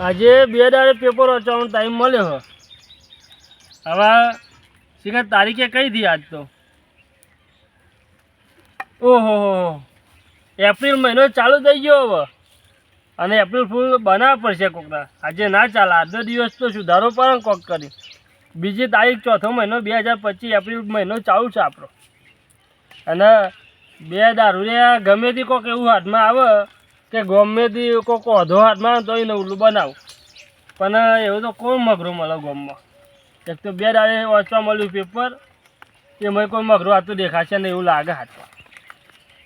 આજે બે દાડે પેપર વાંચવાનો ટાઈમ મળ્યો હવે શીખર તારીખે કઈ હતી આજ તો. ઓહો એપ્રિલ મહિનો ચાલુ થઈ ગયો હવે. અને એપ્રિલ ફૂલ બનાવવા પડશે કોકના. આજે ના ચાલે, આજનો દિવસ તો સુધારો પણ કોક કરી. બીજી તારીખ ચોથો મહિનો બે હજાર પચીસ એપ્રિલ મહિનો ચાલુ છે આપણો. અને બે દારૂડિયા ગમે તે કોઈક એવું હાથમાં આવે કે ગમે તે કોઈક ઓધો હાથમાં આવે તો એને ઉલ્લું બનાવું. પણ એવું તો કોઈ મગરો મળે ગામમાં. એક તો બે દાડે વાંચવા મળ્યું પેપર એમાં કોઈ મગરો હાથું દેખાશે ને એવું લાગે હાથમાં.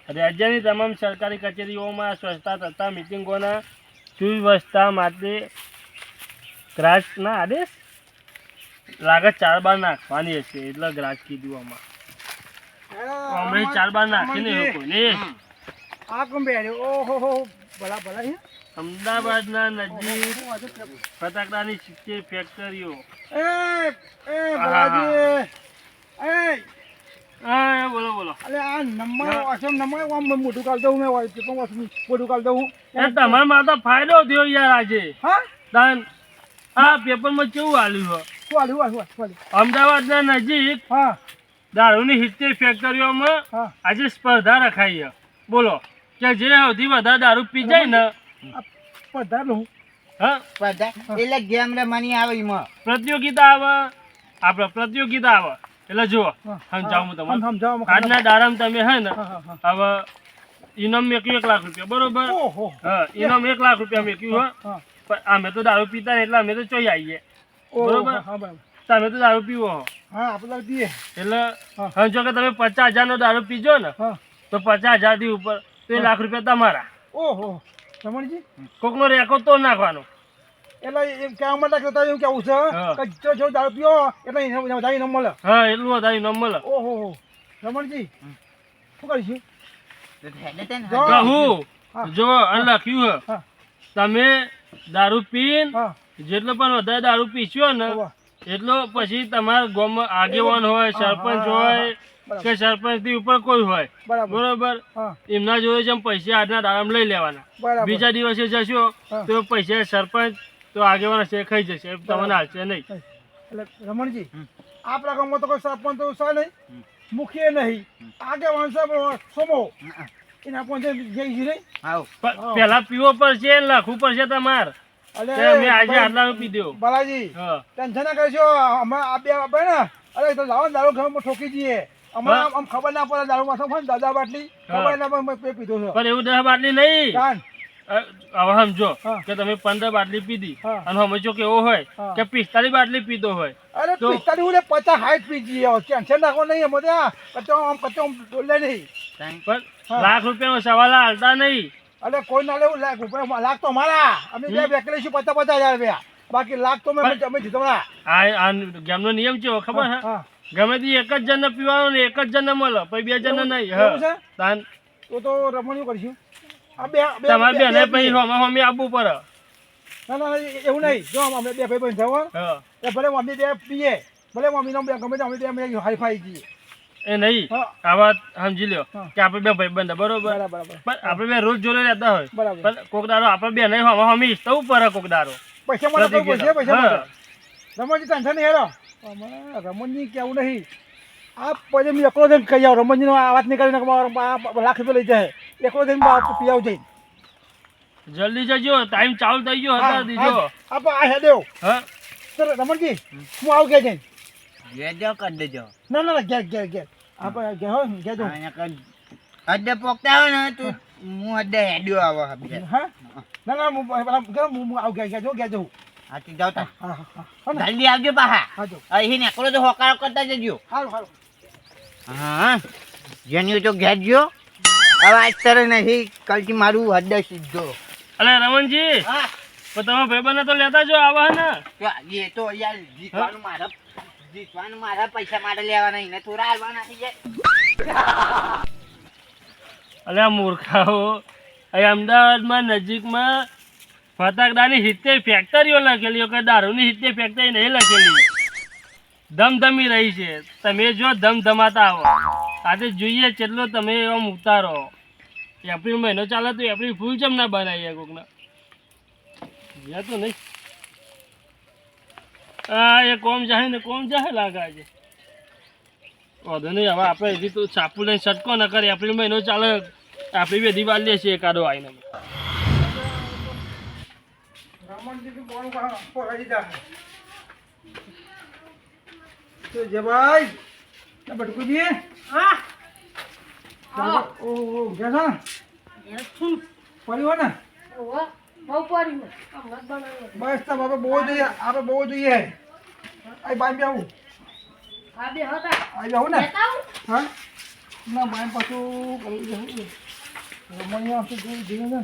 રાજ્યની તમામ સરકારી કચેરીઓમાં સ્વચ્છતા તથા મિટિંગોના સુવ્યવસ્થા માટે ક્રાસના આદેશ લાગે ચાર બાર નાખવાની હશે એટલે ગ્રાહક કીધું આમાં. અમે ચાર બાર નાખીને કોઈને આ બેહ્યો? ઓહો હો ભલા ભલા હે? અમદાવાદના નજીક ફટાકડાની સિત્તેર ફેક્ટરીઓ. એ એ ભલાજી એ. હા બોલો બોલો. અલે આ નંબર વાંચો નંબર? આમ મોટું કાલ દઉં મેં પણ વાંચું મોટું કાલ દઉં. એ તમારા માતા ફાયદો થયો યાર આજે. હા? દાન આ પેપરમાં કેવું આલ્યું હો? અમદાવાદના નજીક હા. દારૂની સિત્તેર ફેક્ટરીઓમાં આજે સ્પર્ધા રખાઈ છે. બોલો કે જે સૌથી વધારે દારૂ પી જાય ને આ પધાર હા? સ્પર્ધા? એટલે ગેમ રમવાની આવે એમાં. પ્રતિયોગિતા આવે આપણે પ્રતિયોગિતા આવે. એટલે જુઓ હા. સમજાવું તમને. સમજાવો આજના દારામાં તમે હે ને હવે ઇનામ મેક્યું એક લાખ રૂપિયા બરોબર? ઓહો. હા ઇનામ એક લાખ રૂપિયા મેક્યું હો હા. પણ અમે તો દારૂ પીતા ને એટલે અમે તો ચોઈ આવીએ. બરોબર. હા તમે તો દારૂ પીવો. હા આપણે દઈએ એટલે. હવે જો કે તમે પચાસ હજારનો દારૂ પીજો ને તો પચાસ હજારથી ઉપર તો લાખ રૂપિયા તમારા. ઓહો રમણજી? કોકનો રેકોર્ડ તો નાખવાનો. એટલે એમ કહેવા માટે કે તારે કેવું છે કે જો જો દારૂ પીવો એટલે વધારે ઇનામ મળે. હા એટલું વધારે ઇનામ મળે. ઓહો હો રમણજી શું કરીશું? જો. લખ્યું તમે દારૂ પીન જેટલો પણ વધારે દારૂ પીસ્યો ને એટલો પછી તમારા ગામમાં આગેવાન હોય સરપંચ હોય કે સરપંચથી ઉપર કોઈ હોય. બરાબર. બરોબર? એમના જોડે જેમ પૈસા આજના દારામાં લઈ લેવાના. બીજા દિવસે જશો તો પૈસા સરપંચ તો આગેવાન છે ખાઈ જશે. તમને હાલશે નહીં. એટલે રમણજી આપણા ગામમાં તો કોઈ સરપંચ તો છે નહીં. મુખ્ય નહીં. આગેવાન સાહેબ સોમો. એના પણ જઈ નહીં આવ. પણ હા. પેલા પીવો પડશે લખવું પડશે તમારે. બાલાજી ટેન્શન ના કરશો. હમણાં આ બે આપણે ને અરે તો લાવો દારૂ ઘરમાં ઠોકી જઈએ હમણાં આમ- ખબર ના પડે દારૂ માં હોય ને દાદા બાટલી. ખબર ના પડે પીધો છે. પણ એવું દસ બાટલી નહીં. હવે સમજો કે તમે પંદર બાટલી પીધી. અને સમજો કે એવો હોય. કે પિસ્તાલીસ બાટલી પીધો હોય. અરે પિસ્તાલીસ હું પચાસ હાઈટ પી જઈએ. ટેન્શન નાખો નહીં અમે ત્યાં કચો આમ કચો ડોલે નહીં. પણ લાખ રૂપિયાનો સવાલ હાલતા નહીં. અરે કોઈ ના લેવું લાખ રૂપિયા લાખ તો મારા. અમે બે વ્યક્તિ છું પચાસ પચાસ હજાર રૂપિયા. બાકી લાખ તો મેં અમે જીતવડા આ ગેમનો નિયમ છે ખબર હે ગમે તે એક જ જણને પીવાનો ને એક જ જણને મળે પછી બે જણને નહીં? હા તાન તો તો રમણીયું કરીશું. આ બે તમારે બે- ને પછી. હમે હમે આપવું પડે. ના ના એવું નહીં. જો અમે બે ભાઈ બંધ થવા હા. એ ભલે મમ્મી બે પીએ ભલે મમ્મી નો બે ગમે તે અમે બે હાઈ ફાઈ જઈએ એ નહીં. આ વાત સમજી લ્યો. કે આપણે બે ભાઈ બંધ બરોબર? પણ આપણે બે રોજ જોડે રહેતા હોય. બરાબર. પણ કોક દારો આપણે બે નહીં હમે હમી તો ઉપર કોક દારો પૈસા મને પૈસા. માટે રમણજી ટેન્શન નહીં હેરો? રમણજી કેવું નહીં. આ પછી મેં એકલો જઈને કહી આવું. રમણજીનો આ વાત આ લાખ રૂપિયા લઈ જાય. એકલો જઈને પી આવું જઈને. જલ્દી જજો. ટાઈમ ચાલુ થઈ ગયો. હતા દીજો આપ આ હે દેવ હા. સર રમણજી હું આવું ક્યાં જઈને. જાઓ કરી દેજો. ના ના ઘેર ઘેર ઘેર આપણે જવું અહીંયા કઈ અડ્ડે પોકતા આવે ને તું હું અડ્ડે હેડ્યો આવો. હા ના ના હું પેલા ઘેર હું હું આવું જવું ઘેર જવું હાથી જાઓ તા હા હા હા. હા ને? જલ્દી આવજો પાહા અહીં નેકળો તો હોકારો કરતા જજો. સારું સારું હા જેની તો ઘેર ગયો હવે આજ તરે નહીં કાલથી મારું હડ્ડે સીધો. અલે રમણજી. હા. પણ તમે ભાઈબંધને તો લેતા જો આવા ને. એ તો યાર મારા જીતવાનું મારા પૈસા માટે લેવાના, એને થોડા હાલવાના થઈ જાય અલ્યા મૂર્ખાઓ અહીં અમદાવાદમાં નજીકમાં ફટાકડાની સિત્તેર ફેક્ટરીઓ લખેલી કે દારૂની સિત્તેર ફેક્ટરી નહીં લખેલી. ધમધમી રહી છે. તમે જો ધમધમાતા આવો આજે જોઈએ કેટલો તમે એમ ઉતારો એપ્રિલ મહિનો ચાલે તો એપ્રિલ ફૂલ ચમ ના બનાવીએ કોકના. જ્યાં તો નહીં. આ એ કોમ જાહે ને કોમ જાહે લાગે છે વાંધો નહીં હવે આપણે હજી તો ચાપુ લઈને છટકો ન કરી એપ્રિલ મહિનો ચાલે આપણી બે દિવાલ લે છે એકાદો આવીને. તો બટકુજી? હા. ઓ ઓ ગયા ને ઓહો બહુ ને. બસ તો બાબા બહુ જોઈએ આપણે બહુ જોઈએ. આ બાઈ બી આવું આવી આવું ને? હા? ના બાઈ પાછું રમણીયા આપણે જોઈ જઈએ ને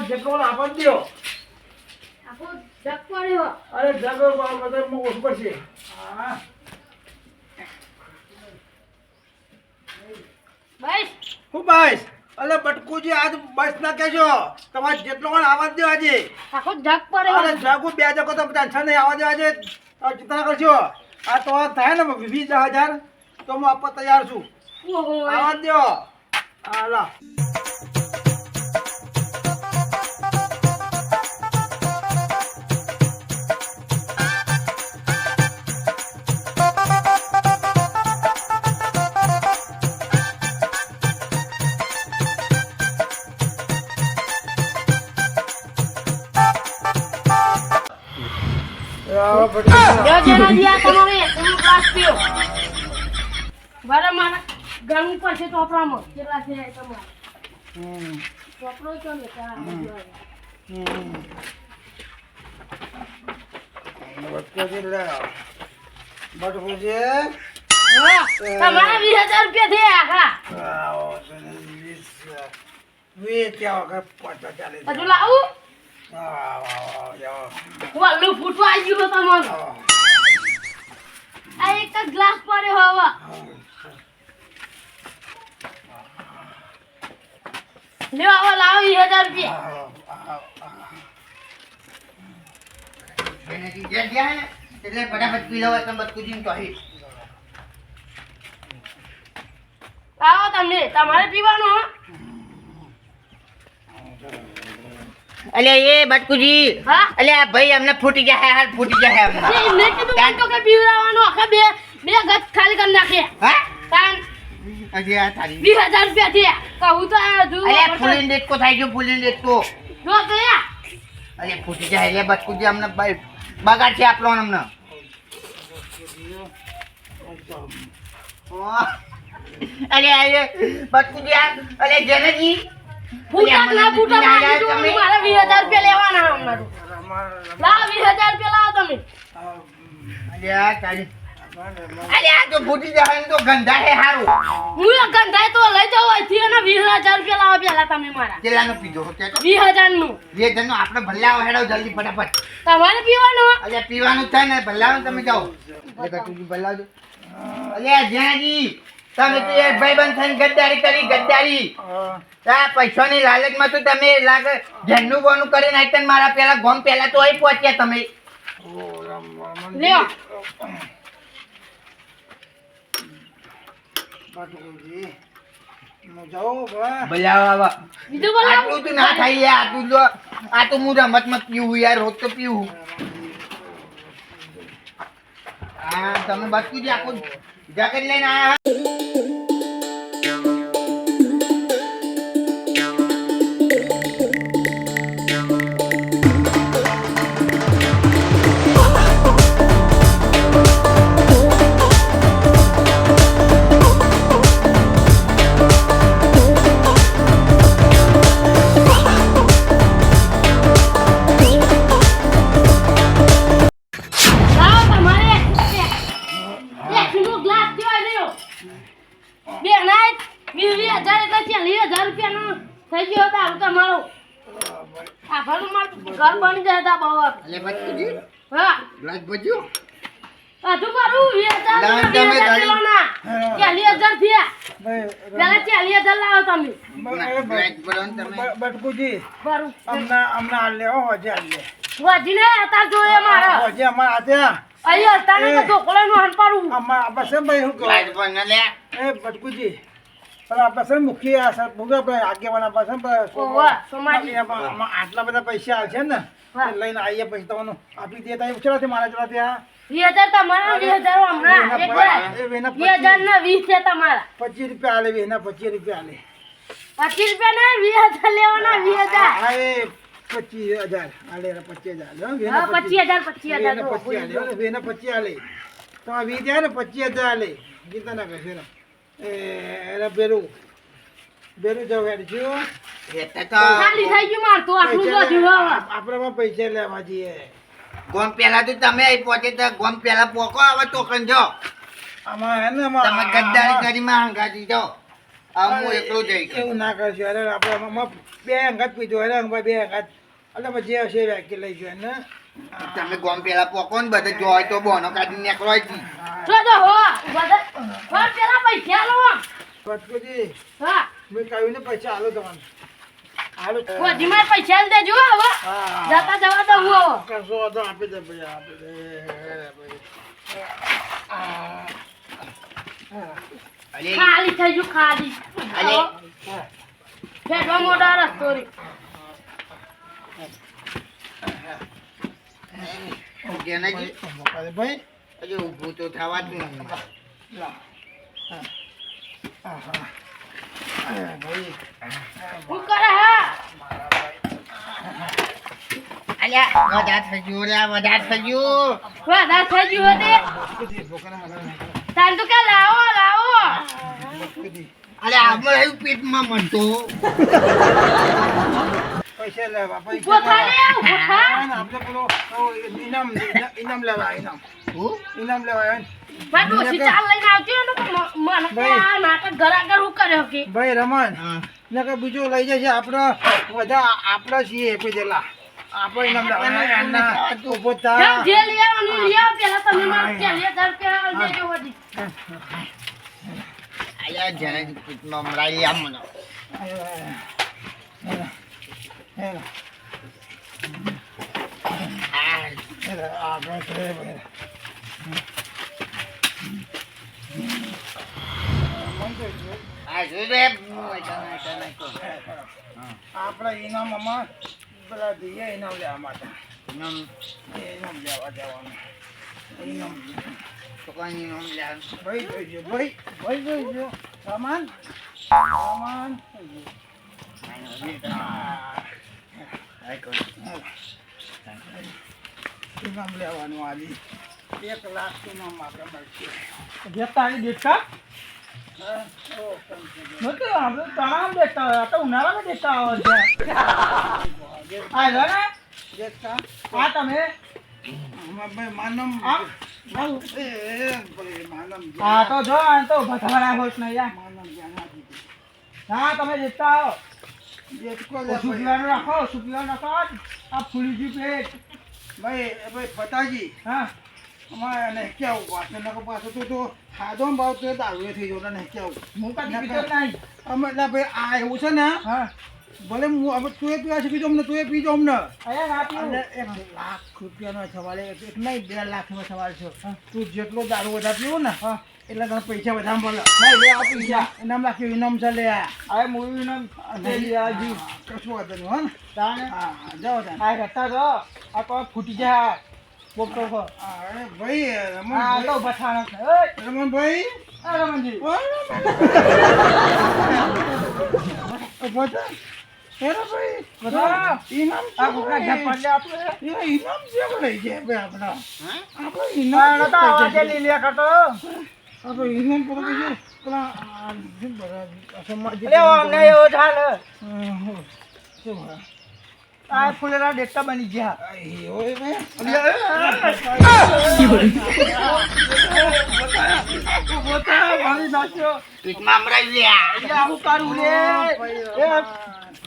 જેટલો આપણ દો. અરે જગો બધા ઓછું પડશે બસ. હું બસ. અલે બટકુજી આજ બસ ના કેજો તમારે જેટલો પણ આવાજ દો આજે આખું જગ પડ્યો. અરે જાગુ બે જગો તો ટેન્શન નહીં આવા દો આજે ચિંતા કરજો આ તો થાય ને વીસ હજાર. તો હું આપવા તૈયાર છું. આવાજ દો હાલા. જો જેના આ તમારે? એકનો ગ્લાસ પીઓ. બરાબર, મારે ગણવું પડશે ચોપડામાં. કેટલા છે તમારે. ચોપડો ને, વીસ હજાર રૂપિયા થયા આખા. હજુ લાવું? ફૂટવા આવી ગયું તમારું આવો આ એક જ ગ્લાસ પડ્યો હવે લ્યો હવે લાવો વીસ હજાર રૂપિયા ગયા એટલે ફટાફટ પી લો તમે બટકુજીને કહી આવો. તમને તમારે પીવાનું અલે એ બટકુજી હા? અલે આ ભાઈ અમને ફૂટી જાય હાલ ફૂટી જાય અમને. એમને કીધું તો કે પીવડાવવાનું આખા બે બે ગજ ખાલી કરી નાખે. હા? તાન હજી આ તારી. રૂપિયા થયા કહું તો આ અલે. દેખકો થઈ ગયો ફૂલીને દેખકો જો અલે ફૂટી જાય એટલે બટકુજી અમને બ- બગાડ છે આપણો અમને. અરે અલે બટકુજી આ અલે જનજી. ફૂટા અલે, ના મને ફૂટા ના મારી યાર, તમે- મારે વીસ હજાર રૂપિયા લેવાના હમણાં. લા લાવો વીસ હજાર રૂપિયા લાવો તમે. અરે આ તારી અલે આ તો ફૂટી જાય તો ગંધા હે હારું. હું એક ગંધાય તો લઈ જાઉં અહીંથી અને વીસ હજાર રૂપિયા લાવો પેલા તમે મારા. કેટલાનો પીધો તે તો વીસ હજારનું આપણે ભલ્લાઓ હેડો જલ્દી ફટાફટ. તમારે પીવાનું? પીવાનું થાય ને ભલ્લાઓ તમે જાઓ. ભલ્લાઓ જ્યાંજી તમે તો યાર ભાઈબંધ થઈને ગદ્દારી કરી ગદ્દારી. આ પૈસાની લાલચમાં તો તમે લાગે ઘરનું બોનું કરી નાખ્યા ને મારા પેલા ગોમ પેલા તો અહીં પહોંચ્યા તમે. લ્યો બટકુજી હું જાઉં બા ભલ્લાઓ આવા બીજું બોલો આટલું તો ના થાય યાર આટલું તો આ તો હું રમતમાં પીવું યાર રોજ તો પીવું. હા તમે બચકું જ આખું જાકેટ લઈને આયા અલે બચકુજી હા. ગ્લાસ ભજ્યો હજુ મારું વીસ હજાર લાવ વીસ તમે લેવાના. ચાલીસ થયા. પેલા ચાલીસ લાવો તમે. ભાઈ, ભાઈ, તમે? બટકુજી બરું અમને અમને હાલ લે હો હજે લે વજીને અત્યારે જોઈએ મારે. હજે અમારે આજે. અહીં અત્યારે તો ઢોકળાનું હાલ પાડું. અમારે આ ભાઈ શું કહું? લાઈટ પણ લે. એ બટકુજી પણ આપણે છે ને મુખી આ સર ભૂગા આપણે આગેવાના પાસે આટલા બધા પૈસા આવશે ને? લઈને આવીએ પછી તમને આપી દે ત્યાં ચલાથી મારા ચલા ત્યાં વીસ હજાર તમારા વીસ હજાર હમણાં. એક વાર. એ વેના વીસ હજાર ને વીસ છે તમારા. પચીસ રૂપિયા આલે વેના પચીસ રૂપિયા આલે. પચીસ રૂપિયા ને વીસ હજાર લેવાના વીસ હજાર. હા પચીસ હજાર. આલે પચીસ હજાર. પચીસ. હજાર પચીસ હજાર. પચીસ આલે પચીસ તો વીસ જાય ને પચીસ હજાર આલે. ચિંતા ના. કરશો એ બેરું જવું હેડ એટલે તો ખાલી થઈ ગયું મારતું આટલું પૈસા બધું હવે. આપણામાં પૈસા લેવા જઈએ. ગોમ પેલા તો તમે અહીં પહોંચે તો ગોમ પેલા પોકો હવે ટોકન જો. આમાં હે ને તમે ગદ્દારી કરી માં હંગાતી જો. આ હું એકલો જઈ એવું ના કરશું. અરે આપણે આમાં બે અંગત પીધો. અરે અંગત બે અંગત. એટલે પછી જે હશે વ્યાખ્યા લઈ ગયો ને તમે ગોમ પેલા પોકો ને બધે જોય તો બોનો કાઢી નીકળો અહીંથી. જો જો હો. બધા હો પેલા પૈસા લો પટકુજી હા. મેં કહ્યું ને પૈસા આલો તમને. મારે પૈસા દેજો હવે હા. જતા જવા દઉં હવે કશો વાંધો આપી દે ભાઈ આપી દે. ખાલી થઈ ગયું ખાલી. ફેટવા મોટા રસ્તો રે ભાઈ. હજુ ઊભું તો થવાતું નહીં. અલ્યા વધારે થઈ ગયું રે વધારે થઈ ગયું તો કે લાવો લાવો. અલ્યા આમાં પેટમાં મનતો પૈસા લેવા પૈસા લેવા. આપણે પેલો ઇનામ ઇનામ લેવા ઇનામ. હું? ઇનામ લેવા ભાઈ ડોસી ચાલ લઈને આવજો ને તો કે ભાઈ. આ નાટક ઘર આગળ હું કર્યો કે ભાઈ રમણ. નકર બીજું લઈ જશે આપણે બધા આપણા છીએ પેલા આપણે ઇનામ લેવાના થા. જે લઈ આવવાનું લઈ આવો પેલા તમે મારે ચાલીસ હજાર રૂપિયા દેજો વધી અલ્યા જેનાજી પેટમાં મરાઈ આમ મને. આ આપણે છે ભાઈ. આ શું રે તને તને કહું. આપણા ઇનામમાં પેલા જઈએ ઇનામ લેવા માટે. ઇનામ? ઇનામ લેવા જવાનું ઇનામ. કોઈ ઇનામ લે ભાઈ જોઈજો ભાઈ ભાઈ જોઈજો સામાન. સામાન. ઇનામ લેવાનું આજે એક લાખ ઇનામ આપણે મળશે દેતા આવી દેતા હા. નથી આપણે તણાવ દેતા હોય તો ઉનાળામાં દેતા હોય છે આ લો ને દેખતા? આ તમે માનમ આ તો જો આ તો ભથવાના હોશ નહીં યાર માનમ હા, તમે દેતા આવો સુપીવાનું રાખો સુપીવાનું રાખો આ ફૂલી ગયું પેટ. ભાઈ ભાઈ પતાજી હા. અમારે નહેકી આવું વાત નકો પાછો તું તો ખાધો ભાવ તો દારૂ થઈ ગયો ને આવું હું કાંઈ પીતો નહીં? અમે ભાઈ આ એવું છે ને હા. ભલે હું હવે તું એ પીવા શીખી પીજો ને તું એ પી જાઉં ને એક લાખ રૂપિયાનો સવાલ એક એક નહીં બે લાખનો સવાલ છે. તું જેટલો દારૂ વધારે પીવો ને હા. એટલે તમે પૈસા વધારે મળે. નહીં લે આ પૈસા. ઇનામ લાખ્યું ઇનામ છે લે. આ. મૂવી ઇનામ આ કશું વાંધો નહીં હો ને? હા જાઓ તાને. આ રહેતા તો આ તો ફૂટી જાય? હો હા, અરે ભાઈ આ તો છે ઓય. રમણભાઈ આ રમણજી. હેરો ભાઈ. બધા? ઇનામ આ કોકના ઘેર ભાઈ. પડલે આપે એ ઇનામ જે લઈ જાય ભાઈ આપણા? આપણે ઇનામ તો લીલિયા કરતો. આ ફૂલેલા દેખતા બની ગયા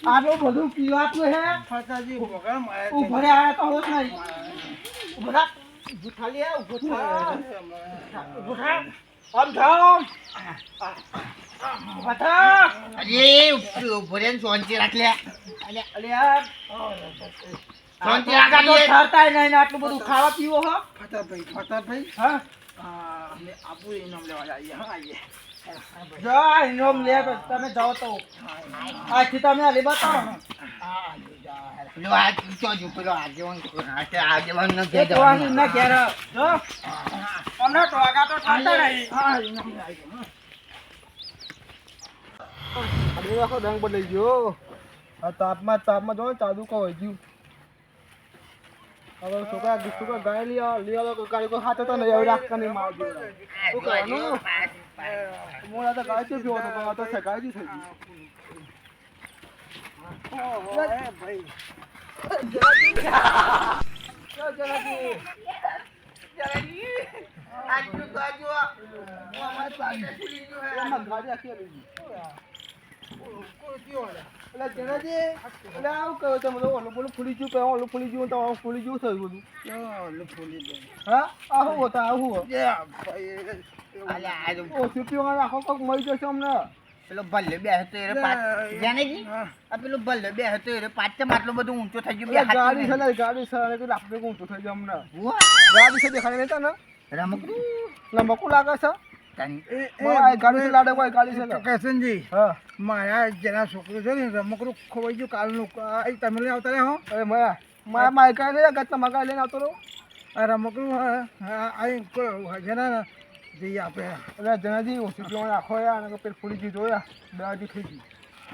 આટલું બધું પીવાતું હે ફાટાજી ભગવાન મારે ઊભો રે આ તો હોશ નહીં ઊભો થા. ઊભું થા લે, થા. આમ. અરે અલ્યા, રાખ. ઠરતાય નહીં આટલું બધું ખાવા પીવો હો. ફતાભાઈ ફતાભાઈ હા. આ અમે આબુ ઇનામ લેવા જઈએ હા આવીએ. જા ઇનામ લે તમે જાઓ તો. આજથી તમે આલી બતાવો. પેલો આ ઊંચો જો પેલો આગેવાન આ તે આગેવાન ન કે જવાનું. ના ઘેર. જો. અમને ટોગા તો ઠરતા રહી હા ઇનામ લઈ હા આખો બદલાઈ ગયો. આ તાપમાં તાપમાં જો ચાદુ કહો ગયું. હવે છોકરા છોકરા ગાય લઈ આવો લઈ આવો ગાડી કોઈ હાથે તો નહીં આવી રાખતા નહીં માર શું કરવાનું? મોડા તો ગાય પીવો તો પણ આ તો સગાઈ થઈ ગઈ ભાઈ આજનું તો આજુ. હું અમારી પાસે ભૂલી ગયો હે. એમાં ગાડી આખી ગઈ એટલે જેનાજી એટલે આવું કહ્યું તમે તો ઓલું બોલું ફૂલી ગયું પહેલાં ઓલું ફૂલી ગયું તો ફૂલી ગયું થયું બધું? હા આવું હોતા આવું હો અલ્યા, આ જો ઓછું પીવા આખો કોક મળી જશે અમને. પેલો ભલે બે હતો એ જાનેજી આ પેલો ભલ્લે બે હતો એ આટલો બધો ઊંચો થઈ ગયો બે ગાડી છે ને ગાડી છે આપણે ઊંચું થઈ ગયો અમને. ગાડી છે તને રમકડું લાગે છે. મારા જેના છોકરું છે ને રમકડું ખોવાઈ ગયું કાલનું તમે લઈ આવતા રહ્યા હો. અરે મયા મારા માયકા નહીં ગત મગા લઈને આવતો રહું? આ રમકડું જેના જઈએ આપણે. એટલે જનાજી ઓછી પીવા રાખો અને પેટ ફૂલી ગયું જોયા દાદી થઈ ગઈ.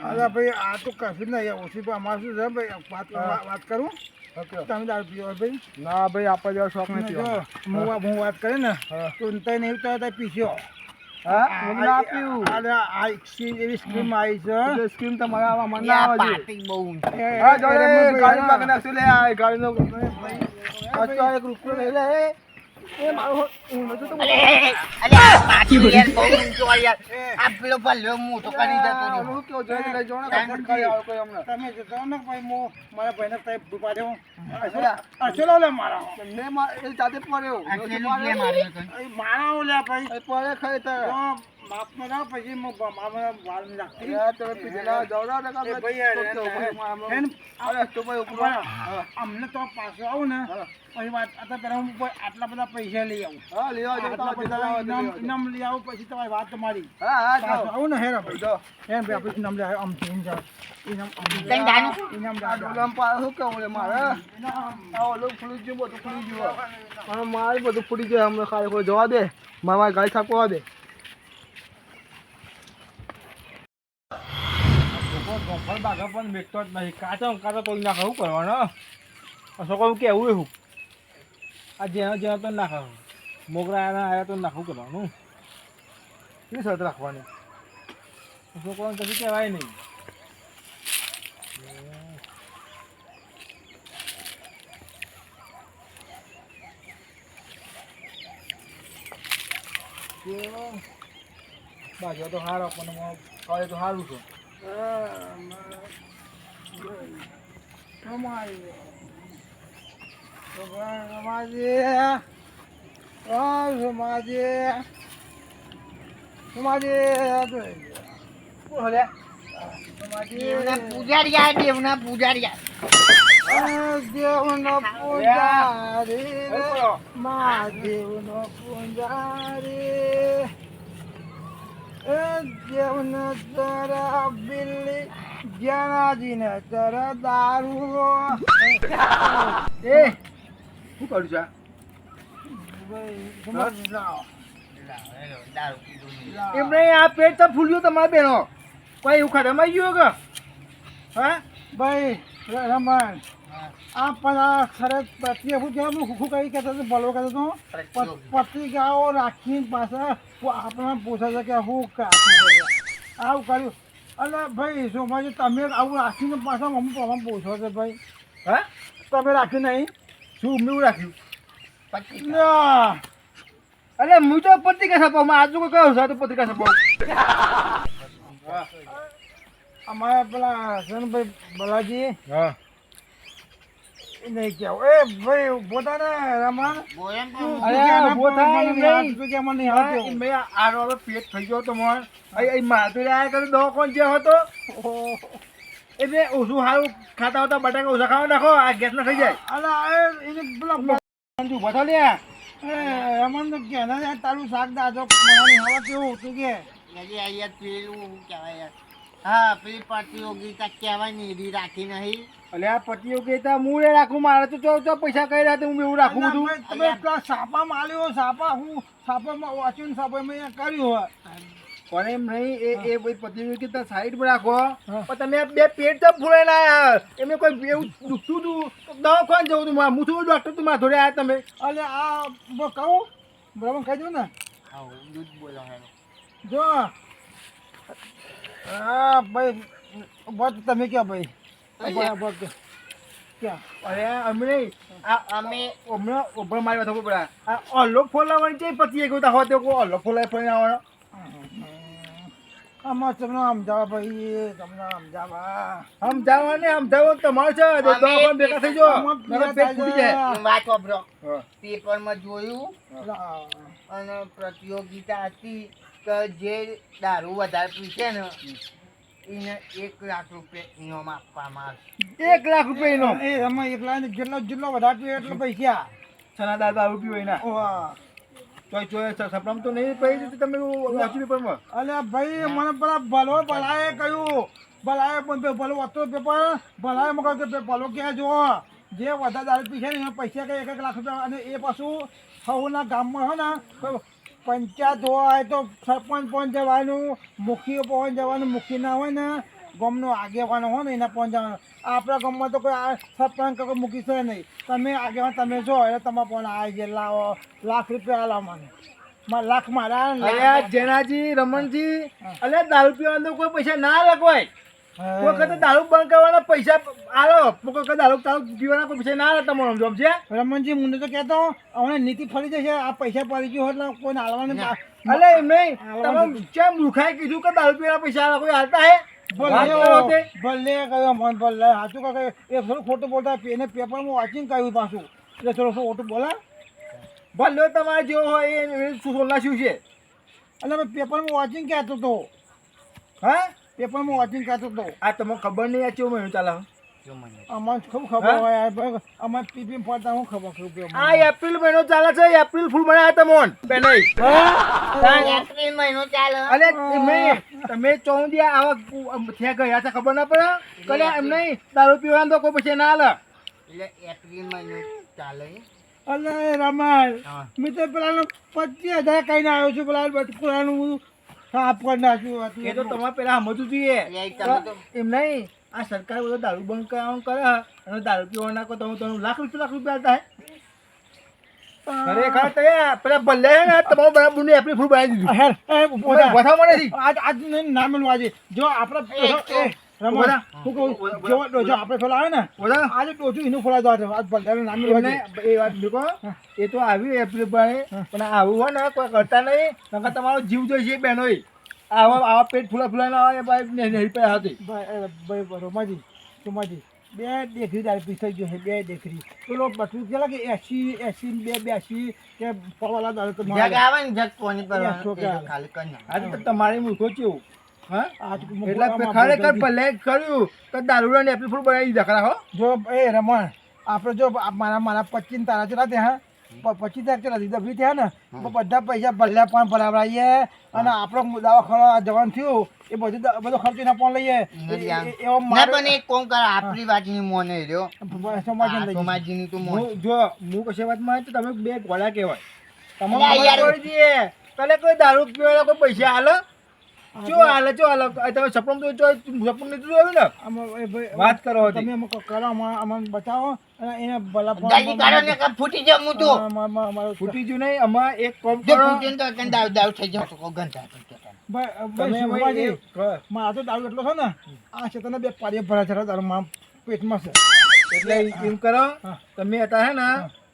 અરે ભાઈ આ તો કશું નહીં ઓછી અમારે શું છે ભાઈ વાત. વાત કરું? તમે દારૂ પીવો ભાઈ? ના ભાઈ આપણે જેવા શોખ નથી. હું વાત- હું વાત કરી ને તો તને એવું તો પીસ્યો એક રૂપિયો લઈ લે એ. મારો હું તો અલે, અલે, યાર બહુ ઊંચો યાર. આ પેલો ભલ્લો મોટો કરી જતો રહ્યો. હું કેવું જલ્દી લઈ જાઓ ને તો ફટકારી કોઈ અમને. તમે જતો ને ભાઈ હું મારા ભાઈને તઈ ડૂબા દેવું. અસલો લે મારા. મે મા- એ જાતે પડ્યો. મારા લે ભાઈ. પડે ખાઈ તો તો માપમાં પછી નહીં રાખતી યાર તમે પીધેલા દોડા એ ભાઈ તો ભાઈ, તો ઉપર અમને તો પાછો આવું ને પછી વાત અત્યારે તો હું આટલા બધા પૈસા લઈ આવું. હા લઈ જાઓ આટલા પૈસા ઇનામ ઇનામ લઈ આવું પછી તમારી વાત તમારી. હા હા પાછું જાઓ આવું ને હેરા ભાઈ જાઓ. એમ ભાઈ આપણે ઇનામ લઈ આવ્યા આમ થઈને જાઓ. ઇનામ આમ કઈ જાનું? ઇનામ પાસે શું કહું લે મારે? ઇનામ. આ ઓલું ફૂલી ગયું બધું ફૂલી ગયું અને મારે બધું ફૂટી જાય. હમણાં ખાલી કોઈ જવા દે. મારા ગાડી છાપવા દે. ગોફળ બાગા પણ વેચતો જ નહીં. કાચો કાચો તોડી નાખે, શું કરવાનો? કેવું એવું આ જેનો જેનો તો નાખે. મોગરા આના આવ્યા તો નાખવું કરવાનું? શી શરત રાખવાની? છોકરાને કશું કહેવાય નહીં. બાજુ તો હારો, પણ કહે તો સારું છે. પૂજારિયા, દેવના પૂજારિયા. દેવનો પૂજારી મહાદેવનો પૂજારી એ દેવને તરા બિલ્લી જ્ઞાનાજીને તરા દારૂ એ શું કરું છે. એમને આ પેટ તો ફૂલ્યું તમારા બેનો. કોઈ એવું ખડમાઈ ગયું કે? હા? ભાઈ રમણ. આ પણ ખરેખ પતિ હું કેમ હું કઈ કહેતો હતો ભલો કહેતો હતો પત્રિકાઓ રાખીને પાછા આપણે આપણને પૂછે છે કે હું કાપી આવું કર્યું. અને ભાઈ શું ભાઈ તમે આવું રાખીને પાછા મમ્મી પપ્પા પૂછો છો ભાઈ? હા? તમે રાખ્યું નહીં? શું મેં રાખ્યું? ના. અરે હું તો પત્રિકા છપાવું આજુ કોઈ કયો છે તો પત્રિકા છપાવું. અમારા પેલા હસનભાઈ બલાજી હા. નહીં કહેવું. એ ભાઈ ઊભો થા ને રમણ બોયમ અરે, કે ના ઊભો થા, મને એમ નહીં નહીં. તું કે મને નહીં હા, આવડતું. એ મેં આ રોડો પેટ થઈ ગયો તો મોણ અહીં માથું રહ્યા કર્યું દવા કોણ જે હતો. એટલે ઓછું સારું ખાતા હોતા બટાકા ઓછા ખાવા નાખો આ ગેસ ના થઈ જાય. અલા એને પેલા ઊભો લ્યા એ રમણ તો કે ના તારું શાક દાદો કેવું તું કે હજી અહીંયા પેલું કહેવાય હા પેલી પ્રતિયોગિતા કહેવાય ને એવી રાખી નહીં. એટલે આ પ્રતિયોગિતા હું એ રાખું મારે તો ચો ચો પૈસા કઈ રહ્યા હું એવું રાખું બધું? તમે પેલા સાપા માલ્યો સાપા હું સાપામાં વાંચ્યું ને સાપા મેં અહીંયા કર્યું હોય. પણ એમ નહીં એ એ ભાઈ પ્રતિયોગિતા સાઈડ પર રાખો પણ તમે બે પેટ તો ફૂલે ના આયા એમને કોઈ એવું દુખતું હતું તો દવાખાને જવું હતું મારે હું શું ડૉક્ટર તું મારા જોડે આવ્યા તમે. અલે આ બ- કહું? બરાબર કહી દઉં ને? હા બોલો જો હા ભાઈ બસ તમે ક્યાં ભાઈ? હા. પેપરમાં જોયું અને પ્રતિયોગિતા હતી. કે જે દારૂ વધારે પીશે ને એને એક લાખ રૂપિયા ઇનામ આપવામાં આવશે. એક લાખ રૂપિયા એનો એ એમાં એક લાખ જેટલો જેટલો વધારે પીવે એટલો પૈસા. સના દાદા પીવો એના. ચોય ચોય સપનામ તો નહીં પડી તમે વાંચી પેપરમાં? અલે ભાઈ મને પેલા ભલો ભલાએ કહ્યું. ભલાએ પણ ભલો વાંચતો પેપર. ભલાએ મને કહ્યું કે પે- ભલો ક્યાં જો જે વધારે દારૂ પીશે ને એના પૈસા કે એક એક લાખ રૂપિયા અને એ પાછું સૌના ગામમાં હોય ને કોઈ પંચાયત હોય તો સરપંચ પણ જવાનું મુખીઓ પણ જવાનું મુખી ના હોય ને ગામનો આગેવાન હોય ને એના પણ જવાનું. આપણા ગામમાં તો કોઈ આ સરપંચ કોઈ મુખી છે નહીં. તમે આગેવાન તમે છો એટલે તમે પણ આવી જે લાવો લાખ રૂપિયા લાવો મને લાખ મારા જેનાજી રમણજી અલ્યા દારૂ પીવાનો કોઈ પૈસા ના લખવાય. વખતે દારૂ બંધ કરવાના પૈસા આલો. કોઈ વખતે દારૂ દારૂ પીવાના પૈસા ના લેતા તમારો સમજે છે? રમણજી મુંડે તો કહેતો અમને નીતિ ફરી જશે. આ પૈસા પડી ગયો એટલે કોઈ હાલવાનું અલે એમ નહીં. તમે કેમ દુખાય કીધું કે દારૂ પીવાના પૈસા આલો? કોઈ હાલતા હે? ભલે કયો મન ભલે. સાચું કહે એ થોડું ખોટું બોલતા. એને પેપરમાં વાંચીને કહ્યું પાછું. એટલે થોડું ખોટું બોલા. ભલે તમારે જેવો હોય એ શું સોલા શું છે? એટલે મેં પેપરમાં વાંચીને કહેતો હતો હા? પેપરમાં વાંચીને કહેતો હતો આ તમને ખબર નહીં આ કેવું મહિનું ચાલે. અમને અમારે ખૂબ ખબર હા? હોય આ પીપી પડતા હું ખબર ખબર આ એપ્રિલ મહિનો ચાલે છે એપ્રિલ ફૂલ બનાવ્યા તમોન. બેનઈ. એપ્રિલ મહિનો ચાલે. અરે એમને તમે ચૌદી આવા થયા ગયા છે ખબર ના પડે? કલે એમ નહીં દારૂ પીવાનું તો કોઈ પછી ના આલે એટલે એપ્રિલ મહિનો ચાલે. અલે રમાલ હા. મેં તો પેલાનો પચીસ હજાર કહીને આવ્યો છું પેલા બટકુરાનું બધું નાખ્યું હતું એ તો તમારે પેલા સમજવું જોઈએ. એટલે એ તમે તો એમ નહીં આ સરકાર બધો દારૂ બંધ કરવાનું કરે અને દારૂ પીવા નાખો તમે લાખ રૂપિયા લાખ રૂપિયા થાય. હે ખરેખર તે પેલા ભલે હે ને તમારું બરાબર ને બનાવી દીધું. વધારે આજ આજ નામ ના આજે. જો આપણે તો- રમણ, હું કહું? જો જો આપણે પેલા ને. આજે ટોચું એનું ફોલા જવા આજ ભલતાનું નામ મેળવું એમને આજે. એ વાત મૂકો. એ તો આવી એપ્રિલ પણ આવું હોય ને કોઈ કરતા નહીં. નકર તમારો જીવ જોઈશે બહેનોય આવા આવા પેટ ફૂલા ફૂલા ના આવે ભાઈ નહીં પૈસા હતી રોમાજી રોમાજી. બે દેખરી તારે પીસ થઈ ગયો છે બે દેખરી પેલો કેલા કે એસી એસી બે બેસી કે પવાલા દાળ તો આવે ને જગ કોની પર. ખાલી તમારી મૂર્ખો કેવું એટલે ખરેખર ભલે કર્યું તો દારૂ ને એપ્રિલ ફૂલ બનાવી દીધા હો. જો એ રમણ આપણે જો આ મારા મારા પચીસ તારા ચલા ત્યાં પચીસ તારીખ ચલા દીધા થયા ને તો બધા પૈસા ભલે પણ ભરાવડાવીએ અને આપણો દવાખાના જવાનું થયું એ બધું બધો ખર્ચો ના પણ લઈએ. એવો પણ એક કોમ કર આપણી વાતની મોને રહ્યો. સમાજને તો જો હું કશી વાતમાં તો તમે બે ગોળા કહેવાય. તમારે. પેલે કોઈ દારૂ પીવાના કોઈ પૈસા હાલે ચો હાલે જો હાલે. તમે સપન તો જો સપન ને? વાત કરો તમે કરો આમાં અમને બચાવો અને એને ભલા કાઢો ને ફૂટી હું તો. ફૂટી નહીં આમાં એક કોમ કરો. ફૂટીને તો કંઈ દાવ દાવ થઈ જાવ તો ગંધા. મારો તો દારૂ એટલો છે ને આ છે તને બે પાડીએ ભરા છે મારા પેટમાં છે. એટલે એમ કરો તમે હતા હે ને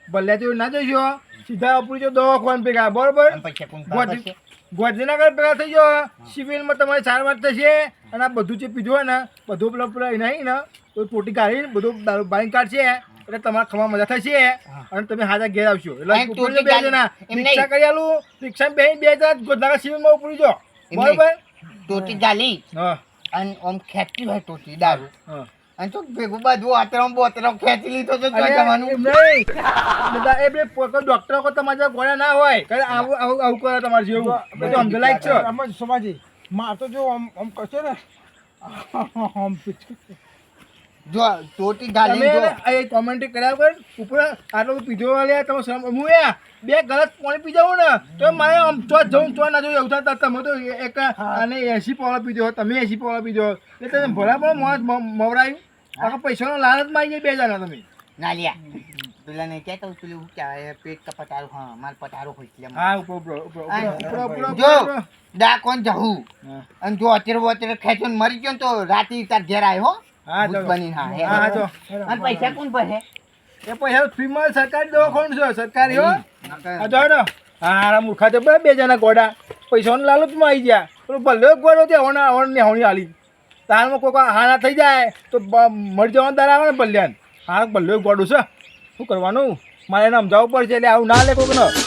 ભલે તું ના જઈશો સીધા ઉપરી જો દવાખાન ભેગા બરોબર? ગોધીનગર ભેગા થઈ જાઓ. સિવિલમાં તમારી સારવાર થશે અને આ બધું જે પીધું હોય ને બધું પેલા પેલા એના અહીં ને તો ટોટી કાઢીને બધું દારૂ બાઈ કાઢશે એટલે તમારા ખમા મજા થશે અને તમે હાજર ઘેર આવશો. એટલે બે જણા રિક્ષા કરી આલું. રિક્ષા બે બે જણા ગોધરા સિવિલમાં ઉપરી જો બરોબર? ટોટી ગાલી હા. અને ઓમ ખેતી હોય ટોટી દારૂ. હા. અને તો ભેગું બધું આતરમ બોતરમ ખેંચી લીધો તો જવાનું એમ નહીં. બધા એ બે પોકો ડોક્ટર કો તમારા ગોળા ના હોય કે આવું આવું આવું કરે તમારે જેવું બધું સમજો લાયક છો આમ જ માર તો જો આમ આમ કરશે ને આમ પીછું. જો ટોટી એને એ કોમેન્ટ કર્યા વગર ઉપર આટલો પીધો વાળ્યા તમે શરમ- હું એ બે ગલત પાણી પી જાઉં ને તો મારે આમ ચો જઉં ચો ના જવું એવું થતા તમે તો એક અને એસી પાવડા પીધો તમે એસી પાવડા પીધો. એટલે તમે ભલા પણ મોત મવરાયું. આખા પૈસાનો લાલચમાં આવી બે જણા તમે. ના લ્યા. પેલા ને કહેતા કહું પેલું ક્યાં કહેવાય પેટ કા પટારો હા માર પટારો હોય એટલે હા ઉપર ઉપર ઉપર જો. ડાકોન જવું અને જો અત્યારે અત્યારે ખેંચો મરી ગયો તો રાતે તાર ઘેર આવ્યો હો ભૂત ચાલો. હા, હા. જો. અને પૈસા કોણ ભરે? એ પૈસા ફ્રીમાં સરકારી દવાખાનું છે સરકારી હો. આ જો હા મૂર્ખા તો બે જણા ગોડા. પૈસાનો લાલચમાં આવી ગયા. પેલો ભલે ગોડો તે હોણા હોણ ને હોણી હાલી તારમાં કોઈ હાના થઈ જાય તો મળી જવાનું દર આવે ને ભલ્યાન. હા ભલે ગોડું છે. શું કરવાનું? મારે એને સમજાવવું પડશે એટલે આવું ના લે કોઈક